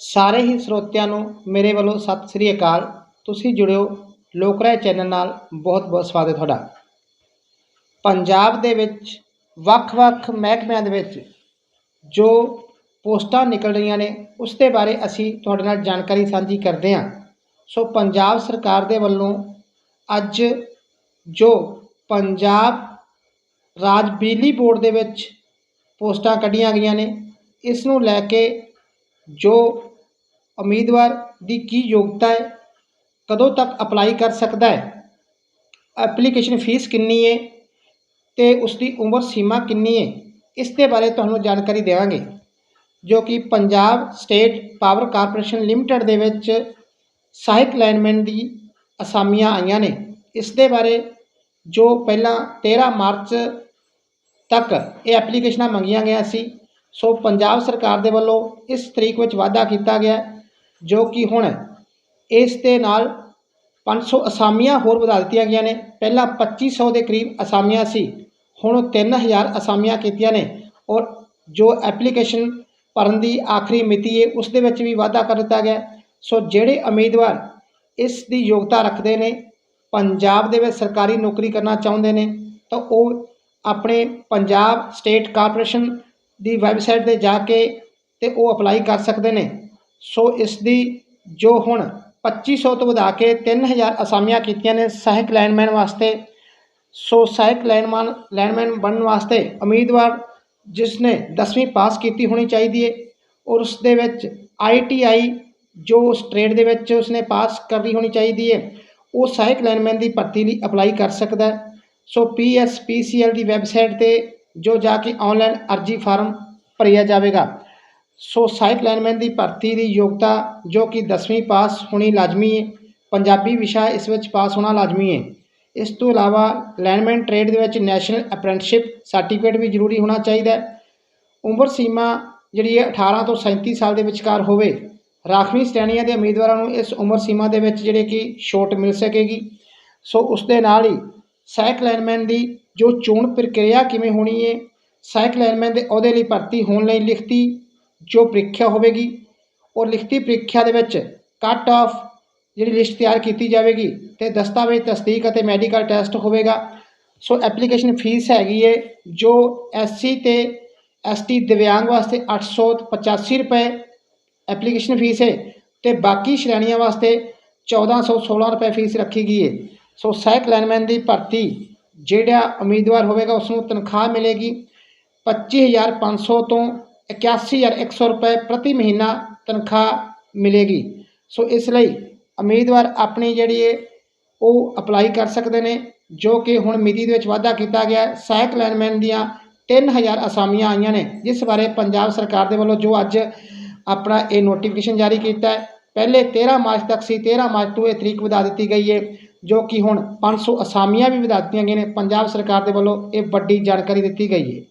ਸਾਰੇ ਹੀ ਸਰੋਤਿਆਂ ਨੂੰ ਮੇਰੇ ਵੱਲੋਂ ਸਤਿ ਸ੍ਰੀ ਅਕਾਲ। ਤੁਸੀਂ ਜੁੜਿਓ ਲੋਕ ਰਾਏ ਚੈਨਲ ਨਾਲ ਬਹੁਤ ਬਹੁਤ ਸਵਾਗਤ ਹੈ ਤੁਹਾਡਾ। ਪੰਜਾਬ ਦੇ ਵਿੱਚ ਵੱਖ-ਵੱਖ ਮਹਿਕਮਿਆਂ ਦੇ ਵਿੱਚ ਜੋ ਪੋਸਟਾਂ ਨਿਕਲ ਰਹੀਆਂ ਨੇ, ਉਸ ਦੇ ਬਾਰੇ ਅਸੀਂ ਤੁਹਾਡੇ ਨਾਲ ਜਾਣਕਾਰੀ ਸਾਂਝੀ ਕਰਦੇ ਹਾਂ। ਸੋ ਪੰਜਾਬ ਸਰਕਾਰ ਦੇ ਵੱਲੋਂ ਅੱਜ ਜੋ ਪੰਜਾਬ ਰਾਜ ਬਿਜਲੀ ਬੋਰਡ ਦੇ ਵਿੱਚ ਪੋਸਟਾਂ ਕੱਢੀਆਂ ਗਈਆਂ ਨੇ, ਇਸ ਨੂੰ ਲੈ ਕੇ ਜੋ ਉਮੀਦਵਾਰ ਦੀ ਕੀ ਯੋਗਤਾ ਹੈ? ਕਦੋਂ ਤੱਕ ਅਪਲਾਈ ਕਰ ਸਕਦਾ ਹੈ? ਐਪਲੀਕੇਸ਼ਨ ਫੀਸ ਕਿੰਨੀ ਹੈ ਤੇ ਉਸ ਦੀ ਉਮਰ ਸੀਮਾ ਕਿੰਨੀ ਹੈ? ਇਸ ਦੇ ਬਾਰੇ ਤੁਹਾਨੂੰ ਜਾਣਕਾਰੀ ਦੇਵਾਂਗੇ, ਜੋ ਕਿ Punjab state power corporation limited ਦੇ ਵਿੱਚ ਸਹਾਇਕ ਲਾਈਨਮੈਨ ਦੀ ਅਸਾਮੀਆਂ ਆਈਆਂ ਨੇ। ਇਸ ਦੇ ਬਾਰੇ ਜੋ ਪਹਿਲਾਂ 13 ਮਾਰਚ ਤੱਕ ਇਹ ਐਪਲੀਕੇਸ਼ਨਾਂ ਮੰਗੀਆਂ ਗਈਆਂ ਸੀ, ਸੋ ਪੰਜਾਬ ਸਰਕਾਰ ਦੇ ਵੱਲੋਂ ਇਸ ਤਰੀਕ ਵਿੱਚ ਵਾਅਦਾ ਕੀਤਾ ਗਿਆ ਜੋ ਕਿ ਹੁਣ ਇਸ ਦੇ ਨਾਲ ਪੰਜ ਸੌ ਅਸਾਮੀਆਂ ਹੋਰ ਵਧਾ ਦਿੱਤੀਆਂ ਗਈਆਂ ਨੇ। ਪਹਿਲਾਂ 2500 ਦੇ ਕਰੀਬ ਅਸਾਮੀਆਂ ਸੀ, ਹੁਣ 3000 ਅਸਾਮੀਆਂ ਕੀਤੀਆਂ ਨੇ ਔਰ ਜੋ ਐਪਲੀਕੇਸ਼ਨ ਭਰਨ ਦੀ ਆਖਰੀ ਮਿਤੀ ਹੈ ਉਸ ਦੇ ਵਿੱਚ ਵੀ ਵਾਧਾ ਕਰ ਦਿੱਤਾ ਗਿਆ। ਸੋ ਜਿਹੜੇ ਉਮੀਦਵਾਰ ਇਸ ਦੀ ਯੋਗਤਾ ਰੱਖਦੇ ਨੇ, ਪੰਜਾਬ ਦੇ ਵਿੱਚ ਸਰਕਾਰੀ ਨੌਕਰੀ ਕਰਨਾ ਚਾਹੁੰਦੇ ਨੇ, ਤਾਂ ਉਹ ਆਪਣੇ ਪੰਜਾਬ ਸਟੇਟ ਕਾਰਪੋਰੇਸ਼ਨ ਦੀ ਵੈਬਸਾਈਟ ਤੇ ਜਾ ਕੇ ਤੇ ਉਹ ਅਪਲਾਈ ਕਰ ਸਕਦੇ ਨੇ। ਸੋ ਇਸ ਦੀ ਜੋ ਹੁਣ 2500 ਤੋਂ ਵਧਾ ਕੇ 3000 ਅਸਾਮੀਆਂ ਕੀਤੀਆਂ ਨੇ ਸਹਾਇਕ ਲਾਈਨਮੈਨ ਵਾਸਤੇ, ਸੋ ਸਹਾਇਕ ਲਾਈਨਮੈਨ ਲਾਈਨਮੈਨ ਬਣਨ ਵਾਸਤੇ ਉਮੀਦਵਾਰ ਜਿਸ ਨੇ 10ਵੀਂ ਪਾਸ ਕੀਤੀ ਹੋਣੀ ਚਾਹੀਦੀ ਹੈ ਔਰ ਉਸ ਦੇ ਵਿੱਚ ਆਈਟੀਆਈ ਜੋ ਉਸ ਟ੍ਰੇਡ ਦੇ ਵਿੱਚ ਉਸਨੇ ਪਾਸ ਕਰਨੀ ਹੋਣੀ ਚਾਹੀਦੀ ਹੈ ਉਹ ਸਹਾਇਕ ਲਾਈਨਮੈਨ ਦੀ ਭਰਤੀ ਲਈ ਅਪਲਾਈ ਕਰ ਸਕਦਾ ਹੈ। ਸੋ ਪੀਐਸਪੀਸੀਐਲ ਦੀ ਵੈਬਸਾਈਟ ਤੇ ਜੋ ਜਾ ਕੇ ਆਨਲਾਈਨ ਅਰਜੀ ਫਾਰਮ ਭਰਿਆ ਜਾਵੇਗਾ। ਸੋ ਸਹਾਇਕ ਲਾਈਨਮੈਨ ਦੀ ਭਰਤੀ ਦੀ ਯੋਗਤਾ ਜੋ ਕਿ 10ਵੀਂ ਪਾਸ ਹੋਣੀ ਲਾਜ਼ਮੀ ਹੈ, ਪੰਜਾਬੀ ਵਿਸ਼ਾ ਇਸ ਵਿੱਚ ਪਾਸ ਹੋਣਾ ਲਾਜ਼ਮੀ ਹੈ। ਇਸ ਤੋਂ ਇਲਾਵਾ ਲਾਈਨਮੈਨ ਟ੍ਰੇਡ ਦੇ ਵਿੱਚ ਨੈਸ਼ਨਲ ਅਪ੍ਰੈਂਟਿਸਸ਼ਿਪ ਸਰਟੀਫਿਕੇਟ ਵੀ ਜ਼ਰੂਰੀ ਹੋਣਾ ਚਾਹੀਦਾ ਹੈ। ਉਮਰ ਸੀਮਾ ਜਿਹੜੀ ਹੈ 18 ਤੋਂ 37 ਸਾਲ ਦੇ ਵਿਚਕਾਰ ਹੋਵੇ। ਰਾਖਵੀਂ ਸ਼੍ਰੇਣੀਆਂ ਦੇ ਉਮੀਦਵਾਰਾਂ ਨੂੰ ਇਸ ਉਮਰ ਸੀਮਾ ਦੇ ਵਿੱਚ ਜਿਹੜੇ ਕਿ ਛੋਟ ਮਿਲ ਸਕੇਗੀ। ਸੋ ਉਸ ਦੇ ਨਾਲ ਹੀ ਸਹਾਇਕ ਲਾਈਨਮੈਨ ਦੀ ਜੋ ਚੋਣ ਪ੍ਰਕਿਰਿਆ ਕਿਵੇਂ ਹੋਣੀ ਹੈ ਸਹਾਇਕ ਲਾਈਨਮੈਨ ਦੇ ਅਹੁਦੇ ਲਈ ਭਰਤੀ ਹੋਣ ਲਈ ਲਿਖਤੀ ਜੋ ਪ੍ਰੀਖਿਆ ਹੋਵੇਗੀ ਔਰ ਲਿਖਤੀ ਪ੍ਰੀਖਿਆ ਦੇ ਵਿੱਚ ਕੱਟ ਆਫ ਜਿਹੜੀ ਲਿਸਟ ਤਿਆਰ ਕੀਤੀ ਜਾਵੇਗੀ ਤੇ ਦਸਤਾਵੇਜ਼, ਤਸਦੀਕ ਅਤੇ ਮੈਡੀਕਲ ਟੈਸਟ ਹੋਵੇਗਾ। ਸੋ ਐਪਲੀਕੇਸ਼ਨ ਫੀਸ ਹੈਗੀ ਹੈ ਜੋ ਐਸਸੀ ਤੇ ਐਸਟੀ ਦਿਵਿਆਂਗ ਵਾਸਤੇ 885 ਰੁਪਏ ਐਪਲੀਕੇਸ਼ਨ ਫੀਸ ਹੈ ਤੇ ਬਾਕੀ ਸ਼੍ਰੇਣੀਆਂ ਵਾਸਤੇ 1416 ਰੁਪਏ ਫੀਸ ਰੱਖੀ ਗਈ ਹੈ ਸੋ ਸਹਾਇਕ ਲਾਈਨਮੈਨ ਦੀ ਭਰਤੀ ਜਿਹੜਾ ਉਮੀਦਵਾਰ ਹੋਵੇਗਾ ਉਸ ਨੂੰ ਤਨਖਾਹ ਮਿਲੇਗੀ 25500 ਤੋਂ 81100 ਰੁਪਏ ਪ੍ਰਤੀ ਮਹੀਨਾ ਤਨਖਾਹ ਮਿਲੇਗੀ। ਸੋ ਇਸ ਲਈ ਉਮੀਦਵਾਰ ਆਪਣੀ ਜਿਹੜੀ ਹੈ ਉਹ ਅਪਲਾਈ ਕਰ ਸਕਦੇ ਨੇ, ਜੋ ਕਿ ਹੁਣ ਮਿਤੀ ਦੇ ਵਿੱਚ ਵਾਧਾ ਕੀਤਾ ਗਿਆ ਸਹਾਇਕ ਲਾਈਨਮੈਨ ਦੀਆਂ 3000 ਅਸਾਮੀਆਂ ਆਈਆਂ ਨੇ, ਜਿਸ ਬਾਰੇ ਪੰਜਾਬ ਸਰਕਾਰ ਦੇ ਵੱਲੋਂ ਜੋ ਅੱਜ ਆਪਣਾ ਇਹ ਨੋਟੀਫਿਕੇਸ਼ਨ ਜਾਰੀ ਕੀਤਾ ਹੈ, ਪਹਿਲੇ 13 ਮਾਰਚ ਤੱਕ ਸੀ 13 ਮਾਰਚ ਤੋਂ ਇਹ ਤਰੀਕ ਵਧਾ ਦਿੱਤੀ ਗਈ ਹੈ ਜੋ ਕਿ ਹੁਣ 500 ਅਸਾਮੀਆਂ ਵੀ ਵਧਾ ਦਿੱਤੀਆਂ ਗਈਆਂ ਨੇ। ਪੰਜਾਬ ਸਰਕਾਰ ਦੇ ਵੱਲੋਂ ਇਹ ਵੱਡੀ ਜਾਣਕਾਰੀ ਦਿੱਤੀ ਗਈ ਹੈ